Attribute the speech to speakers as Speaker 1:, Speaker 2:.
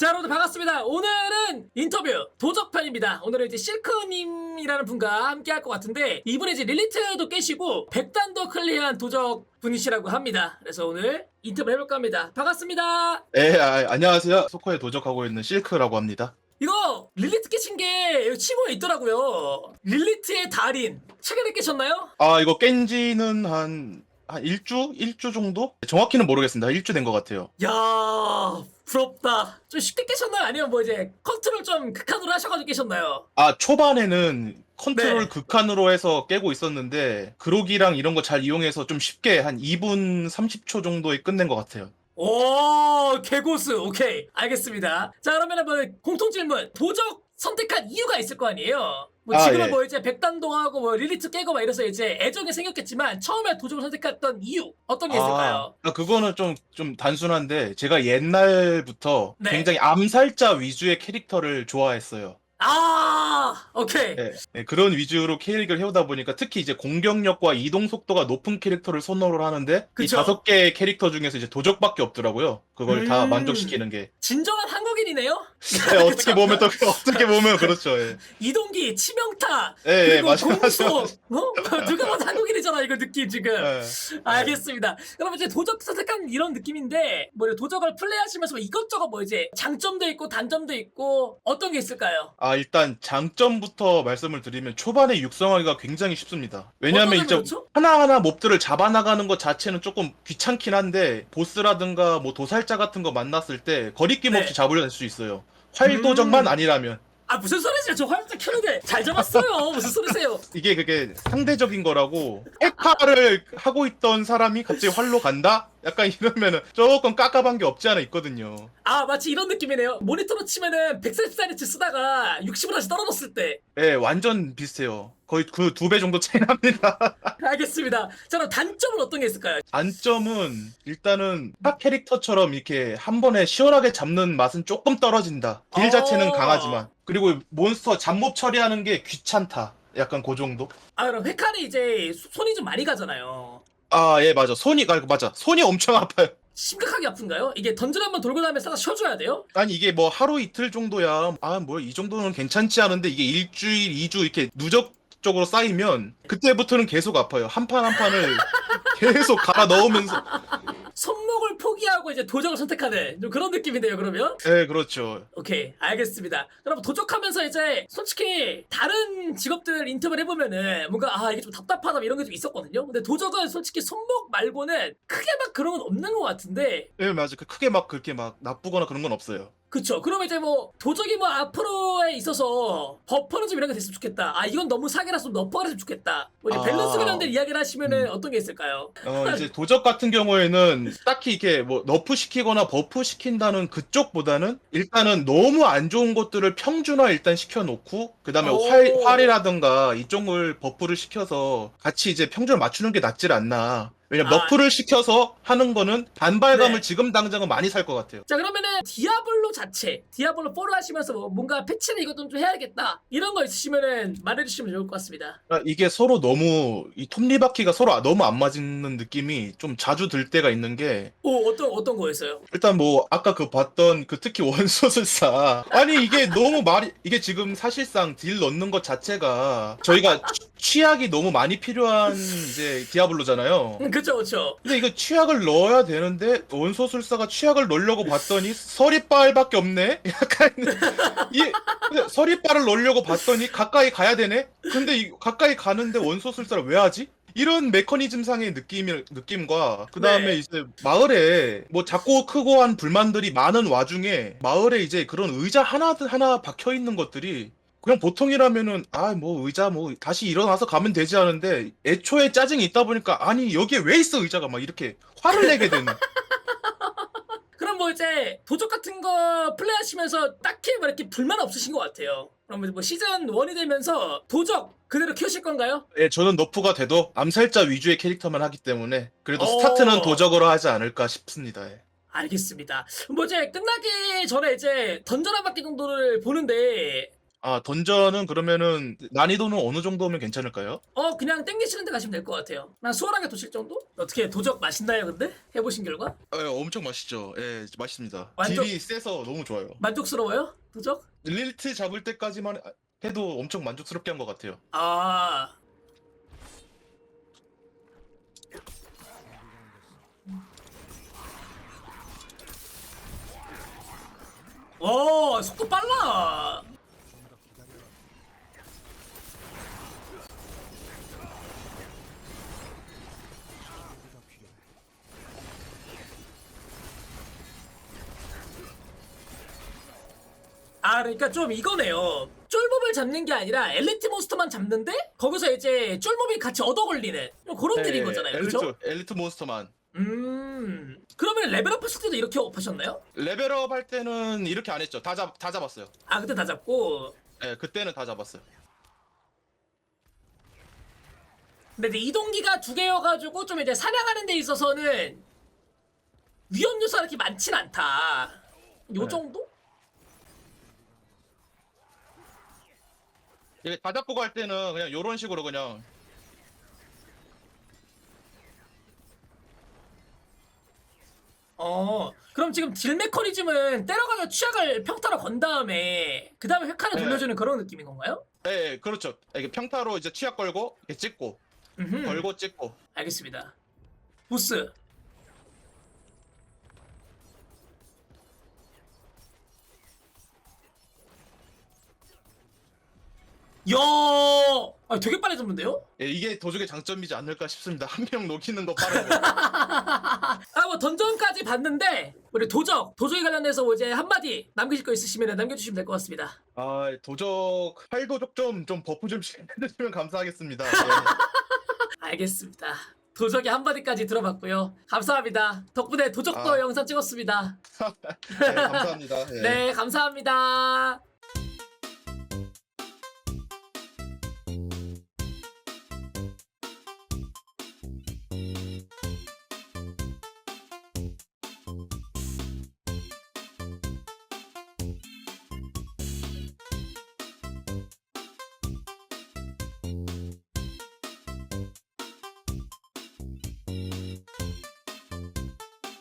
Speaker 1: 자, 여러분들 반갑습니다. 오늘은 인터뷰 도적편입니다. 오늘은 이제 실크님이라는 분과 함께 할 것 같은데 이분이 이제 릴리트도 깨시고 백단도 클리어한 도적 분이시라고 합니다. 그래서 오늘 인터뷰 해볼까 합니다. 반갑습니다.
Speaker 2: 네, 아, 안녕하세요. 소코에 도적하고 있는 실크라고 합니다.
Speaker 1: 이거 릴리트 깨신 게 치고에 있더라고요. 릴리트의 달인 최근에 깨셨나요?
Speaker 2: 아, 이거 깬 지는 한, 한 일주? 일주 정도? 정확히는 모르겠습니다. 일주 된 것 같아요.
Speaker 1: 야 부럽다. 좀 쉽게 깨셨나요? 아니면 뭐 이제 컨트롤 좀 극한으로 하셔가지고 깨셨나요?
Speaker 2: 아, 초반에는 컨트롤
Speaker 1: 네.
Speaker 2: 극한으로 해서 깨고 있었는데, 그로기랑 이런 거 잘 이용해서 좀 쉽게 한 2분 30초 정도에 끝낸 것 같아요.
Speaker 1: 오 개고수 오케이 알겠습니다 자 그러면은 뭐 공통 질문 도적 선택한 이유가 있을 거 아니에요 뭐
Speaker 2: 아,
Speaker 1: 지금은
Speaker 2: 예.
Speaker 1: 뭐 이제 백단동하고 뭐 릴리트 깨고 막 이래서 이제 애정이 생겼겠지만 처음에 도적을 선택했던 이유 어떤 게 있을까요?
Speaker 2: 아, 그거는 좀, 좀 단순한데, 제가 옛날부터
Speaker 1: 네.
Speaker 2: 굉장히 암살자 위주의 캐릭터를 좋아했어요.
Speaker 1: 아 오케이
Speaker 2: 네, 네, 그런 위주로 캐릭을 해오다 보니까 특히 이제 공격력과 이동 속도가 높은 캐릭터를 선호를 하는데 이
Speaker 1: 그쵸.
Speaker 2: 다섯 개의 캐릭터 중에서 이제 도적밖에 없더라고요. 그걸 다
Speaker 1: 음.
Speaker 2: 만족시키는 게
Speaker 1: 진정한 한국인이네요
Speaker 2: 네, 어떻게 보면 또 어떻게 보면 그렇죠. 예.
Speaker 1: 이동기 치명타
Speaker 2: 예, 예,
Speaker 1: 그리고
Speaker 2: 맞아,
Speaker 1: 공소
Speaker 2: 맞아,
Speaker 1: 어? 누가 봐도 한국인이잖아 이거 느낌 지금
Speaker 2: 예.
Speaker 1: 알겠습니다. 그럼 이제 도적 선택한 이런 느낌인데 뭐 도적을 플레이하시면서 뭐 이것저것 뭐 이제 장점도 있고 단점도 있고 어떤 게 있을까요?
Speaker 2: 아 일단 장점부터 말씀을 드리면 초반에 육성하기가 굉장히 쉽습니다. 왜냐하면
Speaker 1: 어떤
Speaker 2: 이제
Speaker 1: 점이 그렇죠?
Speaker 2: 하나하나 몹들을 잡아나가는 것 자체는 조금 귀찮긴 한데 보스라든가 뭐 도살자 같은 거 만났을 때 거리낌
Speaker 1: 네.
Speaker 2: 없이 잡으려 할 수 있어요. 활도적만
Speaker 1: 음.
Speaker 2: 아니라면
Speaker 1: 아 무슨 소리세요? 저 화염차 켜는데 잘 잡았어요. 무슨 소리세요?
Speaker 2: 이게 그게 상대적인 거라고 핵파를 하고 있던 사람이 갑자기 활로 간다? 약간 이러면은 조금 깝깝한 게 없지 않아 있거든요.
Speaker 1: 아 마치 이런 느낌이네요. 모니터로 치면은 140Hz 쓰다가 60으로 다시 떨어졌을 때.
Speaker 2: 예, 완전 비슷해요. 거의 그 두 배 정도 차이 납니다.
Speaker 1: 알겠습니다. 자 그럼 단점은 어떤 게 있을까요?
Speaker 2: 단점은 일단은 딱 캐릭터처럼 이렇게 한 번에 시원하게 잡는 맛은 조금 떨어진다. 딜
Speaker 1: 어.
Speaker 2: 자체는 강하지만. 그리고 몬스터 잡몹 처리하는 게 귀찮다. 약간 그 정도?
Speaker 1: 아 그럼 회칼이 이제 소- 손이 좀 많이 가잖아요.
Speaker 2: 아, 예, 맞아. 손이, 아, 맞아. 손이 엄청 아파요.
Speaker 1: 심각하게 아픈가요? 이게 던전 한번 돌고 나면 싸다 쉬어줘야 돼요?
Speaker 2: 아니 이게 뭐 하루 이틀 정도야 아 뭐 이 정도는 괜찮지 않은데 이게 일주일 이주 이렇게 누적 적으로 쌓이면 그때부터는 계속 아파요. 한 판 한 판을 계속 갈아 넣으면서.
Speaker 1: 손목을 포기하고 이제 도적을 선택하는 좀 그런 느낌인데요 그러면?
Speaker 2: 네 그렇죠.
Speaker 1: 오케이 알겠습니다. 그럼 도적하면서 이제 솔직히 다른 직업들 인터뷰를 해보면은 뭔가 아 이게 좀 답답하다 이런 게 좀 있었거든요. 근데 도적은 솔직히 손목 말고는 크게 막 그런 건 없는 것 같은데.
Speaker 2: 네 맞아 그 크게 막 그렇게 막 나쁘거나 그런 건 없어요
Speaker 1: 그쵸 그럼 이제 뭐 도적이 뭐 앞으로에 있어서 버퍼는 좀 이런 게 됐으면 좋겠다 아 이건 너무 사기라서 좀 너퍼가 됐으면 좋겠다 뭐 이제
Speaker 2: 아.
Speaker 1: 밸런스 관련된 이야기를 하시면은
Speaker 2: 음.
Speaker 1: 어떤 게 있을까요?
Speaker 2: 어 이제 도적 같은 경우에는 딱히 이렇게 뭐 너프 시키거나 버프 시킨다는 그쪽보다는 일단은 너무 안 좋은 것들을 평준화 일단 시켜놓고 그 다음에
Speaker 1: 오.
Speaker 2: 활 활이라든가 이쪽을 버프를 시켜서 같이 이제 평준을 맞추는 게 낫질 않나 왜냐면
Speaker 1: 아.
Speaker 2: 너프를 시켜서 하는 거는 반발감을
Speaker 1: 네.
Speaker 2: 지금 당장은 많이 살 것 같아요
Speaker 1: 자 그러면은 디아블로 자체 디아블로 4를 하시면서 뭐 뭔가 패치를 이것 좀 해야겠다 이런 거 있으시면은 말해주시면 좋을 것 같습니다
Speaker 2: 그러니까 이게 서로 너무 이 톱니바퀴가 서로 너무 안 맞는 느낌이 좀 자주 들 때가 있는 게
Speaker 1: 오 어떤 어떤 거였어요?
Speaker 2: 일단 뭐 아까 그 봤던 그 특히 원소술사 아니 이게 너무 말이 이게 지금 사실상 딜 넣는 것 자체가 저희가 취- 취약이 너무 많이 필요한 이제 디아블로잖아요.
Speaker 1: 음, 그쵸 그쵸
Speaker 2: 근데 이거 취약을 넣어야 되는데 원소술사가 취약을 넣으려고 봤더니 서리빨밖에 없네. 약간 이 근데 서리빨을 넣으려고 봤더니 가까이 가야 되네. 근데 이, 가까이 가는데 원소술사를 왜 하지? 이런 메커니즘상의 느낌 느낌과 그 다음에
Speaker 1: 네.
Speaker 2: 이제 마을에 뭐 작고 크고 한 불만들이 많은 와중에 마을에 이제 그런 의자 하나 하나 박혀 있는 것들이 그냥 보통이라면은 아 뭐 의자 뭐 다시 일어나서 가면 되지 않은데 애초에 짜증이 있다 보니까 아니 여기에 왜 있어 의자가 막 이렇게 화를 내게 되는
Speaker 1: 그럼 뭐 이제 도적 같은 거 플레이하시면서 딱히 뭐 이렇게 불만 없으신 것 같아요 그럼 뭐 시즌 1이 되면서 도적 그대로 키우실 건가요?
Speaker 2: 예, 저는 너프가 돼도 암살자 위주의 캐릭터만 하기 때문에 그래도
Speaker 1: 오.
Speaker 2: 스타트는 도적으로 하지 않을까 싶습니다. 예.
Speaker 1: 알겠습니다 뭐 이제 끝나기 전에 이제 던전 한 바퀴 정도를 보는데
Speaker 2: 아 던전은 그러면은 난이도는 어느 정도면 괜찮을까요?
Speaker 1: 어 그냥 땡기시는 데 가시면 될 것 같아요 난 수월하게 도실 정도? 어떻게 도적 맛있나요 근데? 해보신 결과?
Speaker 2: 예, 엄청 맛있죠. 예, 맛있습니다.
Speaker 1: 완전-
Speaker 2: 딜이 세서 너무 좋아요.
Speaker 1: 만족스러워요? 도적?
Speaker 2: 릴트 잡을 때까지만 해도 엄청 만족스럽게 한 것 같아요.
Speaker 1: 아 오, 속도 빨라. 아, 그러니까 좀 이거네요. 쫄몹을 잡는 게 아니라 엘리트 몬스터만 잡는데 거기서 이제 쫄몹이 같이 얻어 걸리는 좀 그런 딜인 거잖아요.
Speaker 2: 네, 엘리트,
Speaker 1: 그렇죠?
Speaker 2: 엘리트 몬스터만.
Speaker 1: 음. 그러면 레벨업 하실 때도 이렇게 업하셨나요?
Speaker 2: 레벨업 할 때는 이렇게 안 했죠. 다, 잡, 다 잡았어요.
Speaker 1: 아, 그때 다 잡고.
Speaker 2: 예, 그때는 다 잡았어요.
Speaker 1: 근데 이제 이동기가 두 개여가지고 좀 이제 사냥하는 데 있어서는 위험 요소가 이렇게 많진 않다. 요
Speaker 2: 네.
Speaker 1: 정도?
Speaker 2: 이게 다 잡고 갈 때는 그냥 이런 식으로 그냥
Speaker 1: 어. 그럼 지금 딜 메커니즘은 때려가서 취약을 평타로 건 다음에 그 다음에 획한을
Speaker 2: 네.
Speaker 1: 돌려주는 그런 느낌인 건가요?
Speaker 2: 예, 예, 그렇죠. 이게 평타로 이제 취약 걸고 이렇게 찍고
Speaker 1: 음흠.
Speaker 2: 걸고 찍고
Speaker 1: 알겠습니다. 보스. 야, 아, 되게 빨리 잡는데요?
Speaker 2: 예, 이게 도적의 장점이지 않을까 싶습니다. 한 명 녹이는 거 빠르고.
Speaker 1: 아, 뭐 던전까지 봤는데 우리 도적, 도적에 관련해서 뭐 이제 한마디 남기실 거 있으시면 남겨주시면 될 것 같습니다.
Speaker 2: 아, 도적 활도적 좀 좀 버프 좀 해주시면 감사하겠습니다. 예.
Speaker 1: 알겠습니다. 도적의 한마디까지 들어봤고요. 감사합니다. 덕분에 도적도
Speaker 2: 아.
Speaker 1: 영상 찍었습니다.
Speaker 2: 네, 감사합니다. 예.
Speaker 1: 네, 감사합니다.